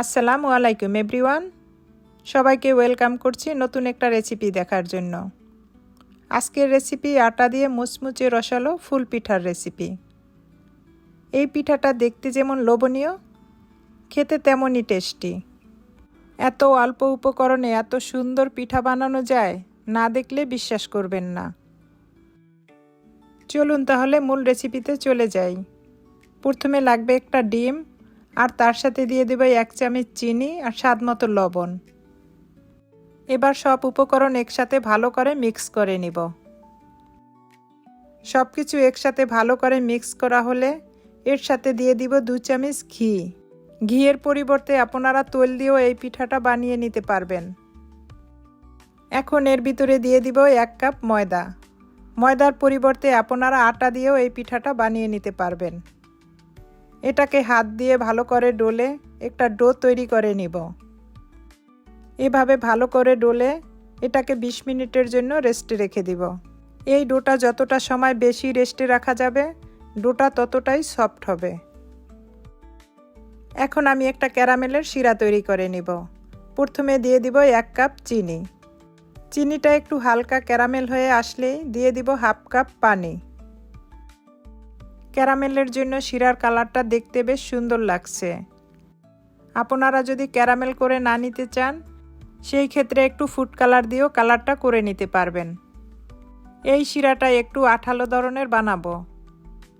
আসসালামু আলাইকুম, এভরিওয়ান। সবাইকে ওয়েলকাম করছি নতুন একটা রেসিপি দেখার জন্য। আজকের রেসিপি আটা দিয়ে মুচমুচে রসালো ফুল পিঠার রেসিপি। এই পিঠাটা দেখতে যেমন লোভনীয়, খেতে তেমনই টেস্টি। এত অল্প উপকরণে এত সুন্দর পিঠা বানানো যায়, না দেখলে বিশ্বাস করবেন না। চলুন তাহলে মূল রেসিপিতে চলে যাই। প্রথমে লাগবে একটা ডিম আর তার সাথে দিয়ে দেবো এক চামচ চিনি আর স্বাদ মতো লবণ। এবার সব উপকরণ একসাথে ভালো করে মিক্স করে নিব। সব কিছু একসাথে ভালো করে মিক্স করা হলে এর সাথে দিয়ে দিব দু চামচ ঘি। ঘিয়ের পরিবর্তে আপনারা তৈল দিয়েও এই পিঠাটা বানিয়ে নিতে পারবেন। এখন এর ভিতরে দিয়ে দিব এক কাপ ময়দা। ময়দার পরিবর্তে আপনারা আটা দিয়েও এই পিঠাটা বানিয়ে নিতে পারবেন। এটাকে হাত দিয়ে ভালো করে ডোলে একটা ডো তৈরি করে নিব। এভাবে ভালো করে ডোলে এটাকে ২০ মিনিটের জন্য রেস্টে রেখে দিব। এই ডোটা যতটা সময় বেশি রেস্টে রাখা যাবে, ডোটা ততটাই সফট হবে। এখন আমি একটা ক্যারামেলের শিরা তৈরি করে নিব। প্রথমে দিয়ে দিব এক কাপ চিনি। চিনিটা একটু হালকা ক্যারামেল হয়ে আসলেই দিয়ে দিব হাফ কাপ পানি। ক্যারামেলের জন্য শিরার কালারটা দেখতে বেশ সুন্দর লাগছে। আপনারা যদি ক্যারামেল করে না নিতে চান, সেই ক্ষেত্রে একটু ফুড কালার দিয়েও কালারটা করে নিতে পারবেন। এই শিরাটা একটু আঠালো ধরনের বানাবো।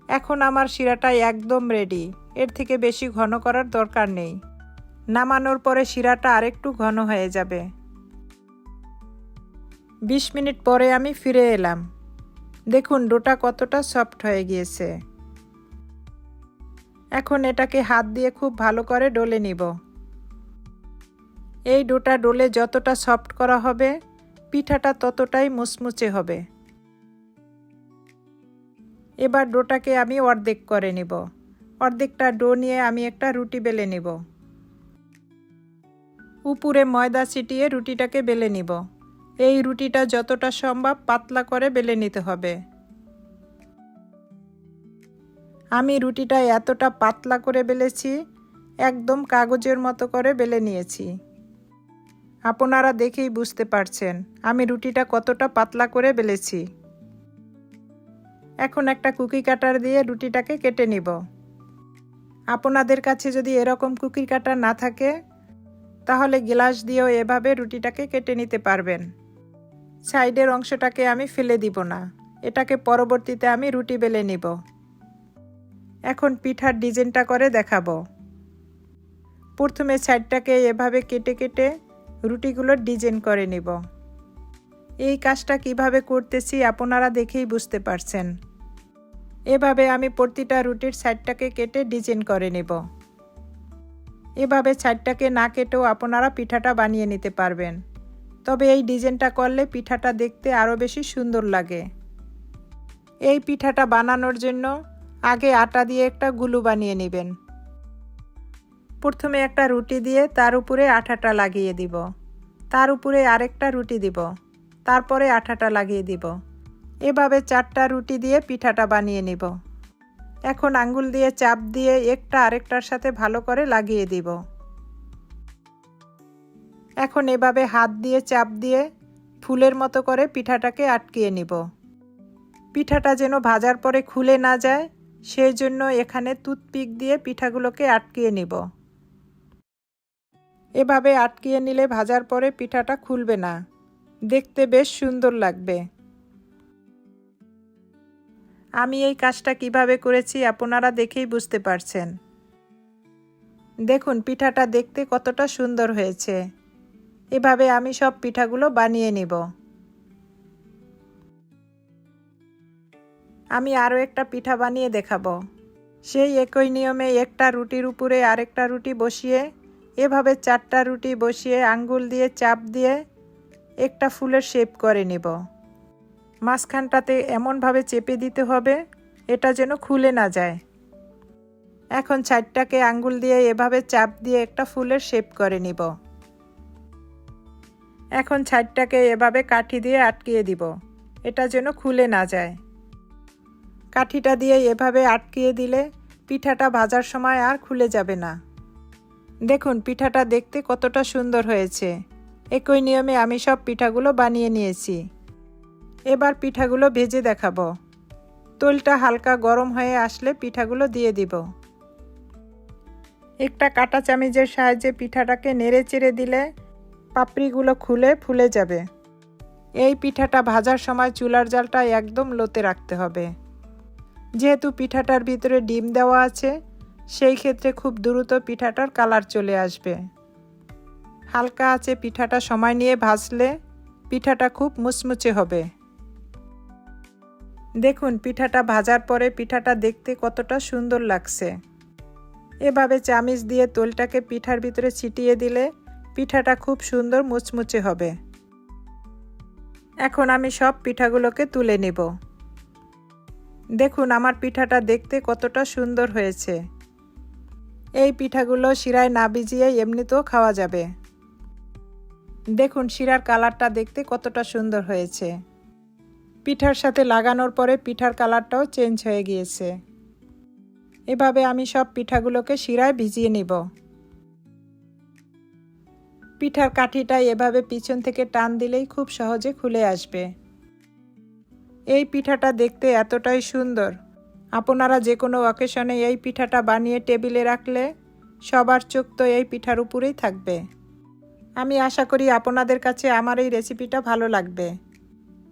এখন আমার শিরাটা একদম রেডি এর থেকে বেশি ঘন করার দরকার নেই। নামানোর পরে শিরাটা আরেকটু ঘন হয়ে যাবে। বিশ মিনিট পরে আমি ফিরে এলাম। দেখুন, ডোটা কতটা সফট হয়ে গিয়েছে। এখন এটাকে হাত দিয়ে খুব ভালো করে ডলে নিব। এই ডোটা ডলে যতটা সফট করা হবে, পিঠাটা ততটাই মুচমুচে হবে। এবার ডোটাকে আমি অর্ধেক করে নিব। অর্ধেকটা ডো নিয়ে আমি একটা রুটি বেলে নিব। উপরে ময়দা ছিটিয়ে রুটিটাকে বেলে নিব। এই রুটিটা যতটা সম্ভব পাতলা করে বেলে নিতে হবে। আমি রুটিটা এতটা পাতলা করে বেলেছি, একদম কাগজের মতো করে বেলে নিয়েছি। আপনারা দেখেই বুঝতে পারছেন, আমি রুটিটা কতটা পাতলা করে বেলেছি। এখন একটা কুকি কাটার দিয়ে রুটিটাকে কেটে নিব। আপনাদের কাছে যদি এরকম কুকি কাটার না থাকে, তাহলে গ্লাস দিয়েও এভাবে রুটিটাকে কেটে নিতে পারবেন। সাইডের অংশটাকে আমি ফেলে দিব না, এটাকে পরবর্তীতে আমি রুটি বেলে নিব। এখন পিঠার ডিজাইনটা করে দেখাবো। প্রথমে সাইডটাকে এভাবে কেটে কেটে রুটিগুলোর ডিজাইন করে নিব। এই কাজটা কীভাবে করতেছি আপনারা দেখেই বুঝতে পারছেন। এভাবে আমি প্রতিটা রুটির সাইডটাকে কেটে ডিজাইন করে নেব। এভাবে সাইডটাকে না কেটেও আপনারা পিঠাটা বানিয়ে নিতে পারবেন। তবে এই ডিজাইনটা করলে পিঠাটা দেখতে আরও বেশি সুন্দর লাগে। এই পিঠাটা বানানোর জন্য আগে আটা দিয়ে একটা গুলু বানিয়ে নেবেন। প্রথমে একটা রুটি দিয়ে তার উপরে আঠাটা লাগিয়ে দিব। তার উপরে আরেকটা রুটি দিব। তারপরে আঠাটা লাগিয়ে দিব। এভাবে চারটা রুটি দিয়ে পিঠাটা বানিয়ে নিব। এখন আঙ্গুল দিয়ে চাপ দিয়ে একটা আরেকটার সাথে ভালো করে লাগিয়ে দিব। এখন এভাবে হাত দিয়ে চাপ দিয়ে ফুলের মতো করে পিঠাটাকে আটকিয়ে নিব। পিঠাটা যেন ভাজার পরে খুলে না যায় সেই জন্য এখানে টুথপিক দিয়ে পিঠাগুলোকে আটকিয়ে নিব। এভাবে আটকিয়ে নিলে ভাজার পরে পিঠাটা খুলবে না। দেখতে বেশ সুন্দর লাগবে। আমি এই কাজটা কীভাবে করেছি আপনারা দেখেই বুঝতে পারছেন। দেখুন, পিঠাটা দেখতে কতটা সুন্দর হয়েছে। এভাবে আমি সব পিঠাগুলো বানিয়ে নিব। আমি আরও একটা পিঠা বানিয়ে দেখাবো। সেই একই নিয়মে একটা রুটির উপরে আরেকটা রুটি বসিয়ে, এভাবে চারটা রুটি বসিয়ে আঙ্গুল দিয়ে চাপ দিয়ে একটা ফুলের শেপ করে নিব। মাঝখানটাতে এমনভাবে চেপে দিতে হবে, এটা যেন খুলে না যায়। এখন চারটাকে আঙ্গুল দিয়ে এভাবে চাপ দিয়ে একটা ফুলের শেপ করে নিব। এখন ছাইডটাকে এভাবে কাঠি দিয়ে আটকিয়ে দিব, এটা যেন খুলে না যায়। কাঠিটা দিয়ে এভাবে আটকিয়ে দিলে পিঠাটা ভাজার সময় আর খুলে যাবে না। দেখুন, পিঠাটা দেখতে কতটা সুন্দর হয়েছে। একই নিয়মে আমি সব পিঠাগুলো বানিয়ে নিয়েছি। এবার পিঠাগুলো ভেজে দেখাবো। তৈলটা হালকা গরম হয়ে আসলে পিঠাগুলো দিয়ে দিব। একটা কাঁটা চামিচের সাহায্যে পিঠাটাকে নেড়ে চেড়ে দিলে পাপড়িগুলো খুলে ফুলে যাবে। এই পিঠাটা ভাজার সময় চুলার জালটা একদম লোতে রাখতে হবে। যেহেতু পিঠাটার ভিতরে ডিম দেওয়া আছে, সেই ক্ষেত্রে খুব দ্রুত পিঠাটার কালার চলে আসবে। হালকা আছে পিঠাটা সময় নিয়ে ভাজলে পিঠাটা খুব মুচমুচে হবে। দেখুন, পিঠাটা ভাজার পরে পিঠাটা দেখতে কতটা সুন্দর লাগছে। এভাবে চামিচ দিয়ে তোলটাকে পিঠার ভিতরে ছিটিয়ে দিলে পিঠাটা খুব সুন্দর মুচমুচে হবে। এখন আমি সব পিঠাগুলোকে তুলে নেব। দেখুন আমার পিঠাটা দেখতে কতটা সুন্দর হয়েছে। এই পিঠাগুলো শিরায় না ভিজিয়ে এমনিতেও খাওয়া যাবে। দেখুন শিরার কালারটা দেখতে কতটা সুন্দর হয়েছে। পিঠার সাথে লাগানোর পরে পিঠার কালারটাও চেঞ্জ হয়ে গিয়েছে। এভাবে আমি সব পিঠাগুলোকে শিরায় ভিজিয়ে নিব। পিঠার কাঠিটা এভাবে পিছন থেকে টান দিলেই খুব সহজে খুলে আসবে। এই পিঠাটা দেখতে এতটাই সুন্দর। আপনারা যে কোনো অকেশনে এই পিঠাটা বানিয়ে টেবিলে রাখলে সবার চোখ তো এই পিঠার উপরেই থাকবে। আমি আশা করি আপনাদের কাছে আমার এই রেসিপিটা ভালো লাগবে।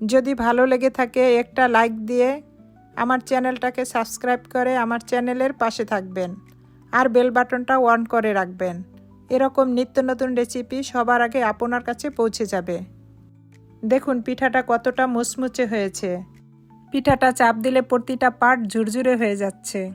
যদি ভালো লেগে থাকে, একটা লাইক দিয়ে আমার চ্যানেলটাকে সাবস্ক্রাইব করে আমার চ্যানেলের পাশে থাকবেন। আর বেল বাটনটা অন করে রাখবেন। এরকম নিত্য নতুন রেসিপি সবার আগে আপনার কাছে পৌঁছে যাবে। দেখুন পিঠাটা কতটা মুচমুচে হয়েছে। পিঠাটা চাপ দিলে প্রতিটা পার্ট ঝুরঝুরে হয়ে যাচ্ছে।